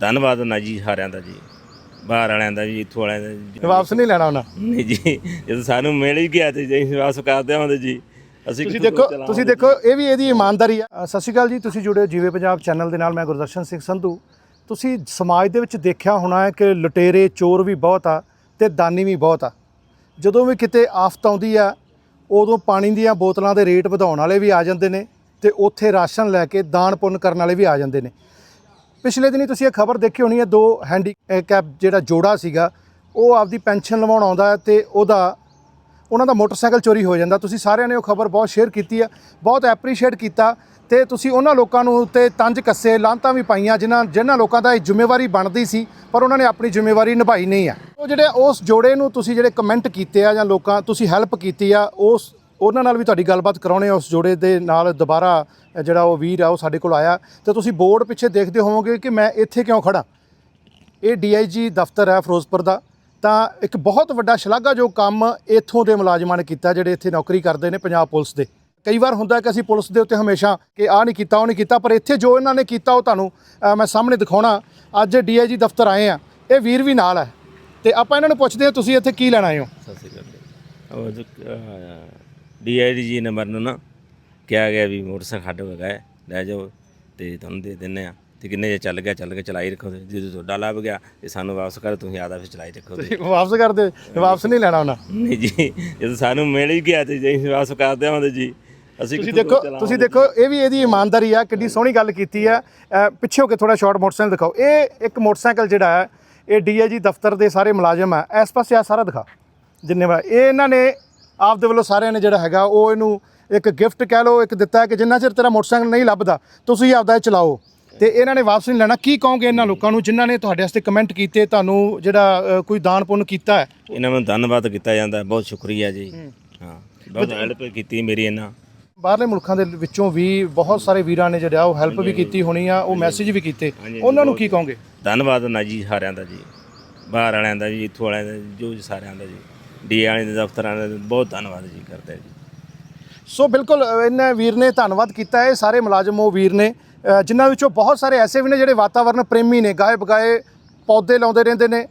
ਧੰਨਵਾਦ ਨਾ ਜੀ ਸਾਰਿਆਂ ਦਾ ਜੀ। ਬਾਹਰ ਵਾਲਿਆਂ ਦਾ ਜੀ ਇੱਥੋਂ ਵਾਲਿਆਂ ਦਾ ਜੀ ਵਾਪਸ ਨਹੀਂ ਲੈਣਾ ਉਹਨਾਂ। ਨਹੀਂ ਜੀ ਜਦੋਂ ਸਾਨੂੰ ਮਿਲ ਹੀ ਗਿਆ ਤੇ ਜੀ ਵਾਪਸ ਕਰ ਦੇਵਾਂਗੇ ਜੀ ਅਸੀਂ ਤੁਸੀਂ ਦੇਖੋ? ਤੁਸੀਂ ਦੇਖੋ ਇਹ ਵੀ ਇਹਦੀ ਇਮਾਨਦਾਰੀ ਆ। ਸਤਿ ਸ਼੍ਰੀ ਅਕਾਲ ਜੀ ਤੁਸੀਂ ਜੁੜੇ ਹੋ ਜੀਵੇ ਪੰਜਾਬ ਚੈਨਲ ਦੇ ਨਾਲ ਮੈਂ ਗੁਰਦਰਸ਼ਨ ਸਿੰਘ ਸੰਧੂ। ਤੁਸੀਂ ਸਮਾਜ ਦੇ ਵਿੱਚ ਦੇਖਿਆ ਹੋਣਾ ਹੈ ਕਿ ਲੁਟੇਰੇ ਚੋਰ ਵੀ ਬਹੁਤ ਆ ਤੇ ਦਾਨੀ ਵੀ ਬਹੁਤ ਆ। ਜਦੋਂ ਵੀ ਕਿਤੇ ਆਫਤ ਆਉਂਦੀ ਆ ਉਦੋਂ ਪਾਣੀ ਦੀਆਂ ਬੋਤਲਾਂ ਦੇ ਰੇਟ ਵਧਾਉਣ ਵਾਲੇ ਵੀ ਆ ਜਾਂਦੇ ਨੇ ਤੇ ਉੱਥੇ ਰਾਸ਼ਨ ਲੈ ਕੇ ਦਾਨ ਪੁੰਨ ਕਰਨ ਵਾਲੇ ਵੀ ਆ ਜਾਂਦੇ ਨੇ। ਪਿਛਲੇ ਦਿਨੀ ਤੁਸੀਂ ਇਹ ਖਬਰ ਦੇਖੀ ਹੋਣੀ ਹੈ, ਦੋ ਹੈਂਡੀ ਹੈਂਡੀਕੈਪ ਜਿਹੜਾ ਜੋੜਾ ਸੀਗਾ, ਉਹ ਆਪਦੀ ਪੈਨਸ਼ਨ ਲਵਾਉਣ ਆਉਂਦਾ ਹੈ ਤੇ ਉਹਦਾ ਉਹਨਾਂ ਦਾ ਮੋਟਰਸਾਈਕਲ ਚੋਰੀ ਹੋ ਜਾਂਦਾ। ਤੁਸੀਂ ਸਾਰਿਆਂ ਨੇ ਉਹ ਖਬਰ ਬਹੁਤ ਸ਼ੇਅਰ ਕੀਤੀ ਆ ਬਹੁਤ ਐਪਰੀਸ਼ੀਏਟ ਕੀਤਾ ਤੇ ਤੁਸੀਂ ਉਹਨਾਂ ਲੋਕਾਂ ਨੂੰ ਉੱਤੇ ਤੰਜ ਕੱਸੇ, ਲਾਂਤਾਂ ਵੀ ਪਾਈਆਂ ਜਿਨ੍ਹਾਂ ਜਿਨ੍ਹਾਂ ਲੋਕਾਂ ਦਾ ਇਹ ਜ਼ਿੰਮੇਵਾਰੀ ਬਣਦੀ ਸੀ, ਪਰ ਉਹਨਾਂ ਨੇ ਆਪਣੀ ਜ਼ਿੰਮੇਵਾਰੀ ਨਿਭਾਈ ਨਹੀਂ ਆ ਉਹ ਜਿਹੜੇ ਉਸ ਜੋੜੇ ਨੂੰ ਤੁਸੀਂ ਜਿਹੜੇ ਕਮੈਂਟ ਕੀਤੇ ਆ ਜਾਂ ਲੋਕਾਂ ਤੁਸੀਂ ਹੈਲਪ ਕੀਤੀ ਆ, ਉਸ ਉਹਨਾਂ ਨਾਲ ਵੀ ਤੁਹਾਡੀ ਗੱਲਬਾਤ ਕਰਾਉਣੇ ਉਸ ਜੋੜੇ ਦੇ ਨਾਲ ਦੁਬਾਰਾ ਜਿਹੜਾ ਉਹ ਵੀਰ ਆ, ਉਹ ਸਾਡੇ ਕੋਲ ਆਇਆ। ਤੇ ਤੁਸੀਂ ਬੋਰਡ ਪਿੱਛੇ ਦੇਖਦੇ ਹੋਵੋਗੇ ਕਿ ਮੈਂ ਇੱਥੇ ਕਿਉਂ ਖੜਾ ਇਹ ਡੀਆਈਜੀ ਦਫ਼ਤਰ ਹੈ ਫਿਰੋਜ਼ਪੁਰ ਦਾ। ਤਾਂ ਇੱਕ ਬਹੁਤ ਵੱਡਾ ਸ਼ਲਾਘਾਯੋਗ ਕੰਮ ਇੱਥੋਂ ਦੇ ਮੁਲਾਜ਼ਮਾਂ ਨੇ ਕੀਤਾ, ਜਿਹੜੇ ਇੱਥੇ ਨੌਕਰੀ ਕਰਦੇ ਨੇ ਪੰਜਾਬ ਪੁਲਿਸ ਦੇ। ਕਈ ਵਾਰ ਹੁੰਦਾ ਕਿ ਅਸੀਂ ਪੁਲਿਸ ਦੇ ਉੱਤੇ ਹਮੇਸ਼ਾ ਕਿ ਆਹ ਨਹੀਂ ਕੀਤਾ, ਉਹ ਨਹੀਂ ਕੀਤਾ, ਪਰ ਇੱਥੇ ਜੋ ਇਹਨਾਂ ਨੇ ਕੀਤਾ, ਉਹ ਤੁਹਾਨੂੰ ਮੈਂ ਸਾਹਮਣੇ ਦਿਖਾਉਣਾ। ਅੱਜ ਡੀਆਈਜੀ ਦਫ਼ਤਰ ਆਏ ਆ। ਇਹ ਵੀਰ ਵੀ ਨਾਲ ਹੈ ਤੇ ਆਪਾਂ ਇਹਨਾਂ ਨੂੰ ਪੁੱਛਦੇ ਹਾਂ, ਤੁਸੀਂ ਇੱਥੇ ਕੀ ਲੈਣ ਆਏ ਹੋ? ਸਤਿ ਸ਼੍ਰੀ ਅਕਾਲ ਡੀਆਈਡੀ ਜੀ ਨੇ ਮੈਨੂੰ ਨਾ ਕਿਹਾ ਗਿਆ ਵੀ ਮੋਟਰਸਾਈਕਲ ਗਿਆ ਹੈ, ਲੈ ਜਾਓ ਤੇ ਤੁਹਾਨੂੰ ਦੇ ਦਿੰਨੇ ਆ ਤੇ ਕਿੰਨੇ ਜੇ ਚੱਲ ਗਿਆ ਚੱਲ ਗਿਆ ਚਲਾਈ ਰੱਖੋ ਤੇ ਜਦੋਂ ਤੁਹਾਡਾ ਲੱਭ ਗਿਆ ਤੇ ਸਾਨੂੰ ਵਾਪਸ ਕਰ ਤੁਸੀਂ ਆਦਾ ਫਿਰ ਚਲਾਈ ਰੱਖੋ ਤੇ ਵਾਪਸ ਕਰ ਦੇ ਵਾਪਸ ਨਹੀਂ ਲੈਣਾ ਉਹਨਾਂ। ਨਹੀਂ ਜੀ ਜਦੋਂ ਸਾਨੂੰ ਮਿਲ ਹੀ ਗਿਆ ਤੇ ਜੀ ਅਸੀਂ ਵਾਪਸ ਕਰ ਦੇਵਾਂਗੇ ਜੀ ਅਸੀਂ ਤੁਸੀਂ ਕਿੱਥੋਂ ਦੇਖੋ ਚਲਾਵਾਂਗੇ? ਤੁਸੀਂ ਦੇਖੋ ਇਹ ਵੀ ਇਹਦੀ ਇਮਾਨਦਾਰੀ ਆ ਕਿੰਨੀ ਸੋਹਣੀ ਗੱਲ ਕੀਤੀ ਆ। ਅ, ਪਿੱਛੇ ਹੋ ਕੇ ਥੋੜਾ ਸ਼ਾਰਟ ਮੋਟਰਸਾਈਕਲ ਦਿਖਾਓ। ਇਹ ਇੱਕ ਮੋਟਰਸਾਈਕਲ ਜਿਹੜਾ ਹੈ ਇਹ ਡੀਆਈਜੀ ਦਫ਼ਤਰ ਦੇ ਸਾਰੇ ਮੁਲਾਜ਼ਮ ਆ। ਇਸ ਪਾਸੇ ਆ ਸਾਰਾ ਦਿਖਾ। ਜਿੰਨੇ ਵਾ ਇਹ ਇਹਨਾਂ ਨੇ ਆਪ ਦੇ ਵੱਲੋਂ ਸਾਰਿਆਂ ਨੇ ਜਿਹੜਾ ਹੈਗਾ ਉਹ ਇਹਨੂੰ ਇੱਕ ਗਿਫਟ ਕਹਿ ਲਓ ਇੱਕ ਦਿੱਤਾ ਹੈ ਕਿ ਜਿੰਨਾ ਚਿਰ ਤੇਰਾ ਮੋਟਰਸਾਈਕਲ ਨਹੀਂ ਲੱਭਦਾ ਤੁਸੀਂ ਆਪਦਾ ਇਹ ਚਲਾਓ। ਤੇ ਇਹਨਾਂ ਨੇ ਵਾਪਸ ਨਹੀਂ ਲੈਣਾ। ਕੀ ਕਹੋਗੇ ਇਹਨਾਂ ਲੋਕਾਂ ਨੂੰ ਜਿਨ੍ਹਾਂ ਨੇ ਤੁਹਾਡੇ ਵਾਸਤੇ ਕਮੈਂਟ ਕੀਤੇ ਤੁਹਾਨੂੰ ਜਿਹੜਾ ਕੋਈ ਦਾਨ ਪੁੰਨ ਕੀਤਾ ਹੈ? ਇਹਨਾਂ ਨੂੰ ਧੰਨਵਾਦ ਕੀਤਾ ਜਾਂਦਾ ਬਹੁਤ ਸ਼ੁਕਰੀਆ ਜੀ। ਹਾਂ। ਬਹੁਤ ਹੈਲਪ ਕੀਤੀ ਮੇਰੀ ਇਹਨਾਂ। ਬਾਹਰਲੇ ਮੁਲਕਾਂ ਦੇ ਵਿੱਚੋਂ ਵੀ ਬਹੁਤ ਸਾਰੇ ਵੀਰਾਂ ਨੇ ਜਿਹੜਾ ਉਹ ਹੈਲਪ ਵੀ ਕੀਤੀ ਹੋਣੀ ਆ ਉਹ ਮੈਸੇਜ ਵੀ ਕੀਤੇ। ਉਹਨਾਂ ਨੂੰ ਕੀ ਕਹੋਗੇ? ਧੰਨਵਾਦ ਨਾ ਜੀ ਸਾਰਿਆਂ ਦਾ ਜੀ। ਬਾਹਰ ਵਾਲਿਆਂ ਦਾ ਜੀ ਇੱਥੋਂ ਵਾਲਿਆਂ ਦਾ ਜੋ ਸਾਰਿਆਂ ਦਾ ਜੀ। ਡੀ ਵਾਲਿਆਂ ਦੇ ਦਫ਼ਤਰਾਂ ਦਾ ਬਹੁਤ ਧੰਨਵਾਦ ਜੀ ਕਰਦੇ ਜੀ। ਸੋ ਬਿਲਕੁਲ ਅ, ਇਹਨੇ ਵੀਰ ਨੇ ਧੰਨਵਾਦ ਕੀਤਾ ਹੈ ਸਾਰੇ ਮੁਲਾਜ਼ਮ ਉਹ ਵੀਰ ਨੇ। ਅ, ਜਿਨ੍ਹਾਂ ਵਿੱਚੋਂ ਬਹੁਤ ਸਾਰੇ ਐਸੇ ਵੀ ਨੇ ਜਿਹੜੇ ਵਾਤਾਵਰਣ ਪ੍ਰੇਮੀ ਨੇ ਗਾਏ ਬਗਾਏ ਪੌਦੇ ਲਾਉਂਦੇ ਰਹਿੰਦੇ ਨੇ।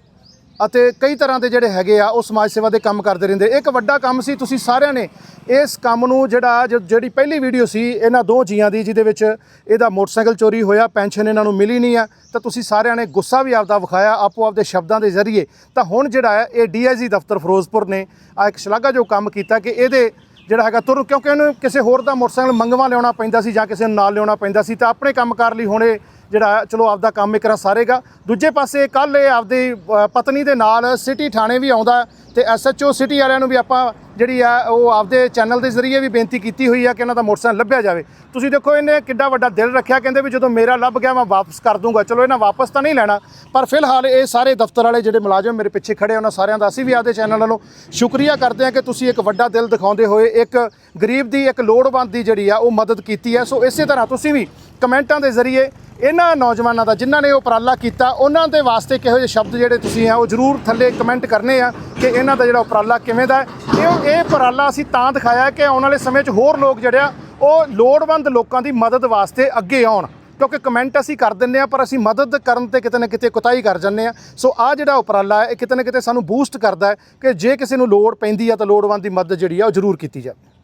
ਅਤੇ ਕਈ ਤਰ੍ਹਾਂ ਦੇ ਜਿਹੜੇ ਹੈਗੇ ਆ, ਉਹ ਸਮਾਜ ਸੇਵਾ ਦੇ ਕੰਮ ਕਰਦੇ ਰਹਿੰਦੇ। ਇੱਕ ਵੱਡਾ ਕੰਮ ਸੀ, ਤੁਸੀਂ ਸਾਰਿਆਂ ਨੇ ਇਸ ਕੰਮ ਨੂੰ ਜਿਹੜਾ ਜੋ- ਜਿਹੜੀ ਪਹਿਲੀ ਵੀਡੀਓ ਸੀ, ਇਹਨਾਂ ਦੋ ਜੀਆਂ ਦੀ, ਜਿਹਦੇ ਵਿੱਚ ਇਹਦਾ ਮੋਟਰਸਾਈਕਲ ਚੋਰੀ ਹੋਇਆ, ਪੈਨਸ਼ਨ ਇਹਨਾਂ ਨੂੰ ਮਿਲੀ ਨਹੀਂ ਆ, ਤਾਂ ਤੁਸੀਂ ਸਾਰਿਆਂ ਨੇ ਗੁੱਸਾ ਵੀ ਆਪਦਾ ਵਿਖਾਇਆ, ਆਪੋ ਆਪਦੇ ਸ਼ਬਦਾਂ ਦੇ ਜ਼ਰੀਏ। ਤਾਂ ਹੁਣ ਜਿਹੜਾ ਹੈ, ਇਹ ਡੀਆਈਜੀ ਦਫ਼ਤਰ ਫਿਰੋਜ਼ਪੁਰ ਨੇ ਆ ਇੱਕ ਸ਼ਲਾਘਾਯੋਗ ਕੰਮ ਕੀਤਾ ਕਿ ਇਹਦੇ ਜਿਹੜਾ ਹੈਗਾ ਤੁਰ, ਕਿਉਂਕਿ ਉਹਨੂੰ ਕਿਸੇ ਹੋਰ ਦਾ ਮੋਟਰਸਾਈਕਲ ਮੰਗਵਾ ਲਿਆਉਣਾ ਪੈਂਦਾ ਸੀ ਜਾਂ ਕਿਸੇ ਨੂੰ ਨਾਲ ਲਿਆਉਣਾ ਪੈਂਦਾ ਸੀ, ਤਾਂ ਆਪਣੇ ਕੰਮ ਕਰ ਲਈ ਹੁਣ ਇਹ ਜਿਹੜਾ ਚਲੋ ਆਪਦਾ ਕੰਮ ਇੱਕ ਰਾਂ ਸਾਰੇਗਾ। ਦੂਜੇ ਪਾਸੇ ਕੱਲ ਇਹ ਆਪਦੀ ਪਤਨੀ ਦੇ ਨਾਲ ਸਿਟੀ ਥਾਣੇ ਵੀ ਆਉਂਦਾ ਤੇ ਐਸਐਚਓ ਸਿਟੀ ਵਾਲਿਆਂ ਨੂੰ ਵੀ ਆਪਾਂ ਜਿਹੜੀ ਆ, ਉਹ ਆਪਦੇ ਚੈਨਲ ਦੇ ਜ਼ਰੀਏ ਵੀ ਬੇਨਤੀ ਕੀਤੀ ਹੋਈ ਆ ਕਿ ਇਹਨਾਂ ਦਾ ਮੋਟਰਸਾਈਕਲ ਲੱਭਿਆ ਜਾਵੇ। ਤੁਸੀਂ ਦੇਖੋ ਇਹਨੇ ਕਿੱਡਾ ਵੱਡਾ ਦਿਲ ਰੱਖਿਆ, ਕਹਿੰਦੇ ਵੀ ਜਦੋਂ ਮੇਰਾ ਲੱਭ ਗਿਆ ਮੈਂ ਵਾਪਸ ਕਰ ਦੂੰਗਾ। ਚਲੋ ਇਹਨਾਂ ਵਾਪਸ ਤਾਂ ਨਹੀਂ ਲੈਣਾ, ਪਰ ਫਿਲਹਾਲ ਇਹ ਸਾਰੇ ਦਫ਼ਤਰ ਵਾਲੇ ਜਿਹੜੇ ਮੁਲਾਜ਼ਮ ਮੇਰੇ ਪਿੱਛੇ ਖੜੇ ਉਹਨਾਂ ਸਾਰਿਆਂ ਦਾ ਅਸੀਂ ਵੀ ਆਪਦੇ ਚੈਨਲ ਵੱਲੋਂ ਸ਼ੁਕਰੀਆ ਕਰਦੇ ਹਾਂ ਕਿ ਤੁਸੀਂ ਇੱਕ ਵੱਡਾ ਦਿਲ ਦਿਖਾਉਂਦੇ ਹੋਏ ਇੱਕ ਗਰੀਬ ਦੀ, ਇੱਕ ਲੋੜਵੰਦ ਦੀ ਜਿਹੜੀ ਆ, ਉਹ ਮਦਦ ਕੀਤੀ ਹੈ। ਸੋ ਇਸੇ ਤਰ੍ਹਾਂ ਤੁਸੀਂ ਵੀ ਕਮੈਂਟਾਂ ਦੇ ਜ਼ਰੀਏ ਇਹਨਾਂ ਨੌਜਵਾਨਾਂ ਦਾ ਜਿਨ੍ਹਾਂ ਨੇ ਉਪਰਾਲਾ ਕੀਤਾ, ਉਹਨਾਂ ਦੇ ਵਾਸਤੇ ਕਿਹੋ ਜਿਹੇ ਸ਼ਬਦ ਜਿਹੜੇ ਤੁਸੀਂ ਆ, ਉਹ ਜਰੂਰ ਥੱਲੇ ਕਮੈਂਟ ਕਰਨੇ ਆ ਕਿ ਇਹਨਾਂ ਦਾ ਜਿਹੜਾ ਉਪਰਾਲਾ ਕਿਵੇਂ ਦਾ ਹੈ। ਇਹ ਇਹ ਉਪਰਾਲਾ ਅਸੀਂ ਤਾਂ ਦਿਖਾਇਆ ਕਿ ਆਉਣ ਵਾਲੇ ਸਮੇਂ 'ਚ ਹੋਰ ਲੋਕ ਜਿਹੜੇ ਆ, ਉਹ ਲੋੜਵੰਦ ਲੋਕਾਂ ਦੀ ਮਦਦ ਵਾਸਤੇ ਅੱਗੇ ਆਉਣ। ਕਿਉਂਕਿ ਕਮੈਂਟ ਅਸੀਂ ਕਰ ਦਿੰਨੇ ਆ, ਪਰ ਅਸੀਂ ਮਦਦ ਕਰਨ ਤੇ ਕਿਤੇ ਨਾ ਕਿਤੇ ਕੁਤਾਹੀ ਕਰ ਜਾਂਦੇ ਆ। ਸੋ ਆ ਜਿਹੜਾ ਉਪਰਾਲਾ ਹੈ, ਇਹ ਕਿਤੇ ਨਾ ਕਿਤੇ ਸਾਨੂੰ ਬੂਸਟ ਕਰਦਾ ਹੈ ਕਿ ਜੇ ਕਿਸੇ ਨੂੰ ਲੋੜ ਪੈਂਦੀ ਆ ਤਾਂ ਲੋੜਵੰਦ ਦੀ ਮਦਦ ਜਿਹੜੀ ਆ, ਉਹ ਜ਼ਰੂਰ ਕੀਤੀ ਜਾਵੇ।